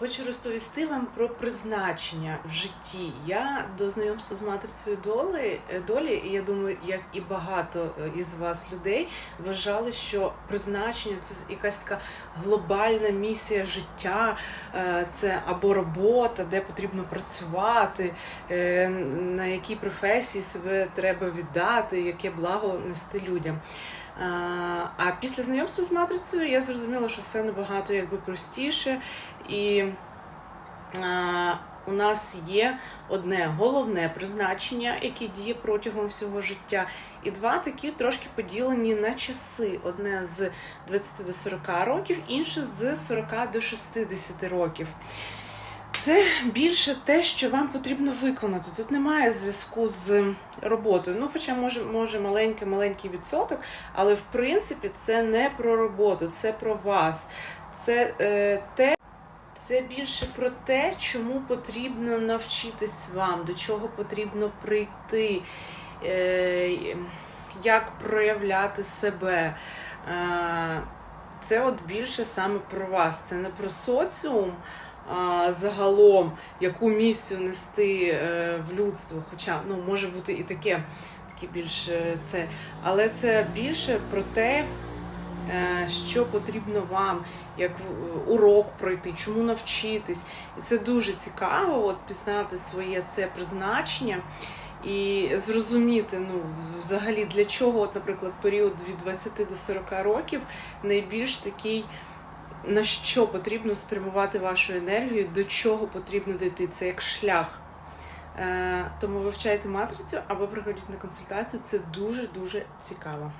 Хочу розповісти вам про призначення в житті. Я до знайомства з матрицею долі, е, долі, і я думаю, як і багато е, із вас людей вважали, що призначення це якась така глобальна місія життя, е, це або робота, де потрібно працювати, на якій професії себе треба віддати, яке благо нести людям. А, після знайомства з матрицею я зрозуміла, що все набагато якби простіше, і у нас є одне головне призначення, яке діє протягом всього життя, і два такі трошки поділені на часи: одне з 20 до 40 років, інше з 40 до 60 років. Це більше те, що вам потрібно виконати. Тут немає зв'язку з роботою. Ну, хоча може, може маленький маленький відсоток, але в принципі це не про роботу, це про вас. Це е, те. Це більше про те, чому потрібно навчитись вам, до чого потрібно прийти, е, як проявляти себе. Е, Це от більше саме про вас. Це не про соціум загалом, яку місію нести е, в людство. Хоча ну, може бути і таке, таке більше це. Але це більше про те, е, що потрібно вам, як урок пройти, чому навчитись. І це дуже цікаво, от пізнати своє це призначення. І зрозуміти, ну, взагалі, для чого, от, наприклад, період від 20 до 40 років найбільш такий, на що потрібно спрямувати вашу енергію, до чого потрібно дійти. Це як шлях. Е, тому вивчайте матрицю або приходіть на консультацію. Це дуже-дуже цікаво.